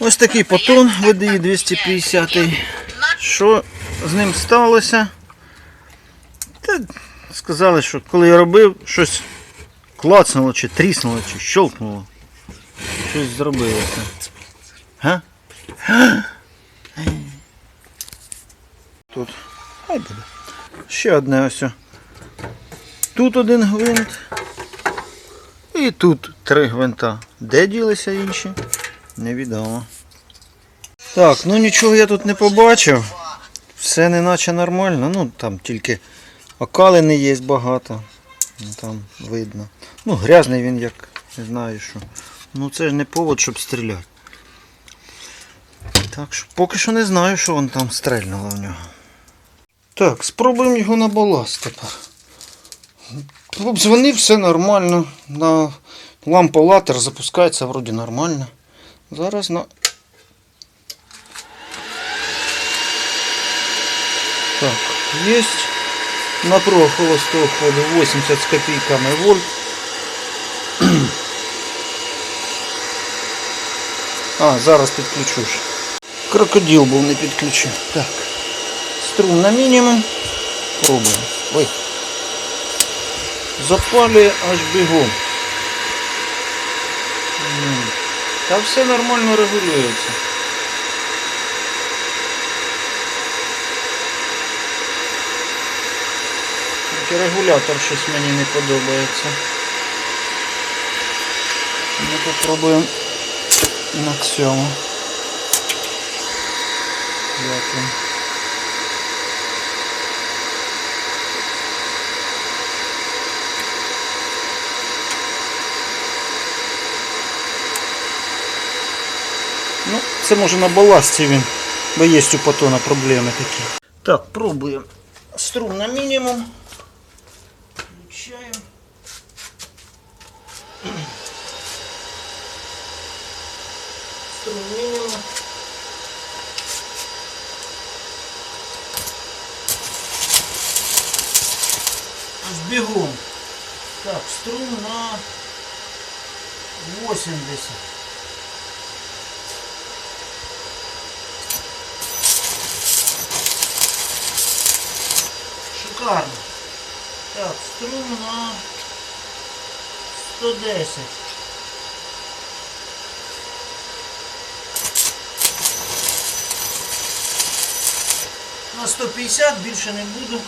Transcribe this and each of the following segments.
Ось такий потон ВДІ 250. Що з ним сталося? Та сказали, що коли я робив, щось клацнуло, чи тріснуло, чи щелкнуло. Щось зробилося. Га? Тут. Хай буде. Ще одне ось. Тут один гвинт. І тут три гвинта. Де ділися інші? Невідомо. Так, ну нічого я тут не побачив. Все неначе нормально. Ну там тільки окалини є багато. Ну, Там видно. Ну, грязний він як не знаю що. Ну це ж не повод, щоб стріляти. Так що поки що не знаю, що вон там стрельнуло в нього. Так, спробуємо його на баласт тепер. Обдзвонив, все нормально. На ламполатор запускається вроді нормально. Зараз на Так, есть напруга холостого ходу 80 с копейками вольт. А, зараз підключу ж. Крокодил був не підключив. Так. Струм на мінімум. Пробуємо. Ой. Запалює аж бігом. Та все нормально регулюється. Тільки регулятор щось мені не подобається. Ми попробуємо на цьому. Як це може на баласті він, бо є у патона проблеми такі. Так, пробуємо. Струм на мінімум. Включаем. Струм минимум. Аж бегом. Так, струм на 80. Шикарно. Так, струм на 110. На 150 більше не буду.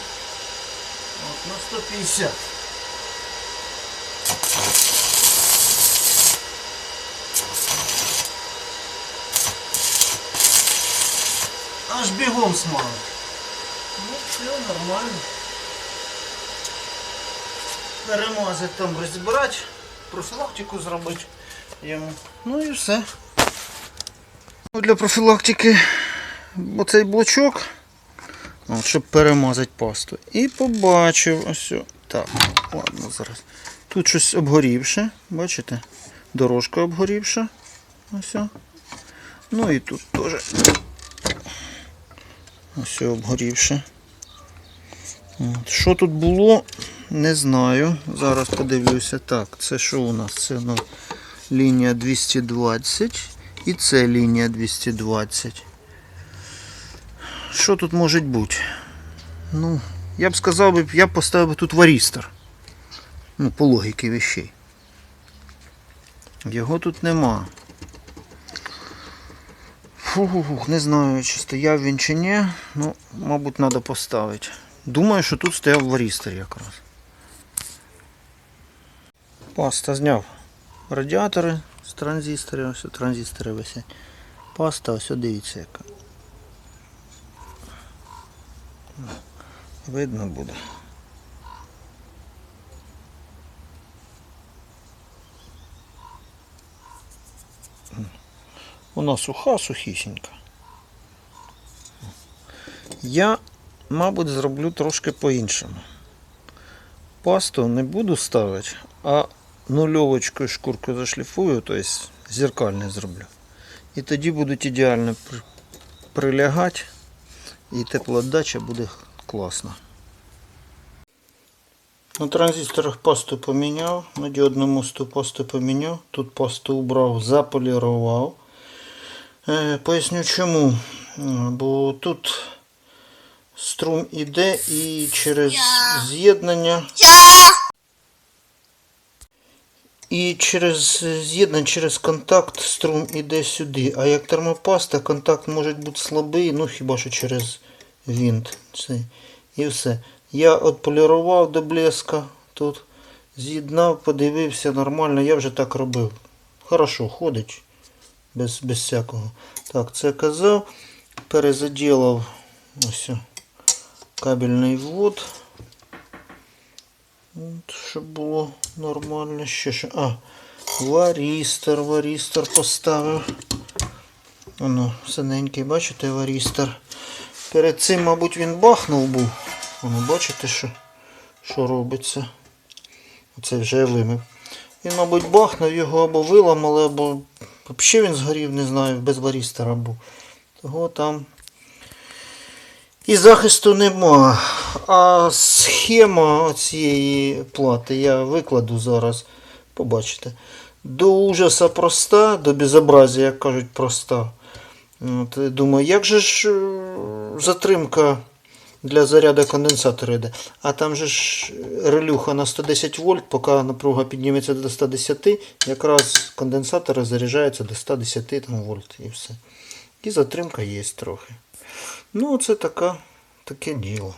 От, на 150. Аж бігом смало. Ну, все нормально перемазати там розібрати, профілактику зробити йому. Ну і все. Ну, Для профілактики оцей блочок, от, щоб перемазати пасту. І побачив ось. Так, ладно, зараз. Тут щось обгорівше, бачите? Дорожка обгорівша. Ось. Ну і тут теж ось обгорівше. От. Що тут було, не знаю. Зараз подивлюся. Так, це що у нас? Це ну, лінія 220 і це лінія 220. Що тут може бути? Ну, я б сказав, я б поставив тут варістер. Ну, по логіки вещей. Його тут нема. Фух, не знаю, чи стояв він чи ні. Ну, мабуть, треба поставити. Думаю, що тут стояв варістер якраз. Паста зняв радіатори з транзисторів, ось транзистори висять. Паста, ось дивіться яка. Видно буде. Вона суха, сухісінька. Я, мабуть, зроблю трошки по-іншому. Пасту не буду ставити, а нульовочкою шкурку зашліфую, тобто зеркальне зроблю. І тоді будуть ідеально прилягати і теплоотдача буде класна. На транзисторах пасту поміняв, на діодному мосту пасту поміняв, тут пасту убрав, заполірував. Е, поясню чому. Бо тут струм іде і через з'єднання. І через з'єднання, через контакт струм іде сюди. А як термопаста, контакт може бути слабий, ну хіба що через вінт. Це. І все. Я отполірував до блеска тут. З'єднав, подивився нормально, я вже так робив. Хорошо, ходить. Без, без всякого. Так, це казав. Перезаділав ось кабельний ввод. Щоб було нормально. Ще що. А, варістер, варістер поставив. Воно, синенький, бачите, варістер. Перед цим, мабуть, він бахнув був. Воно, бачите, що, що робиться. Оце вже вимив. Він, мабуть, бахнув його або виламали, або взагалі він згорів, не знаю, без варістера був. Того там і захисту нема. А схема цієї плати я викладу зараз. Побачите. До ужаса проста, до безобразія, як кажуть, проста. От, думаю, як же ж е, затримка для заряду конденсатора йде? А там же ж релюха на 110 вольт, поки напруга підніметься до 110, якраз конденсатор заряджається до 110 там, вольт і все. І затримка є трохи. Ну, це така, таке діло.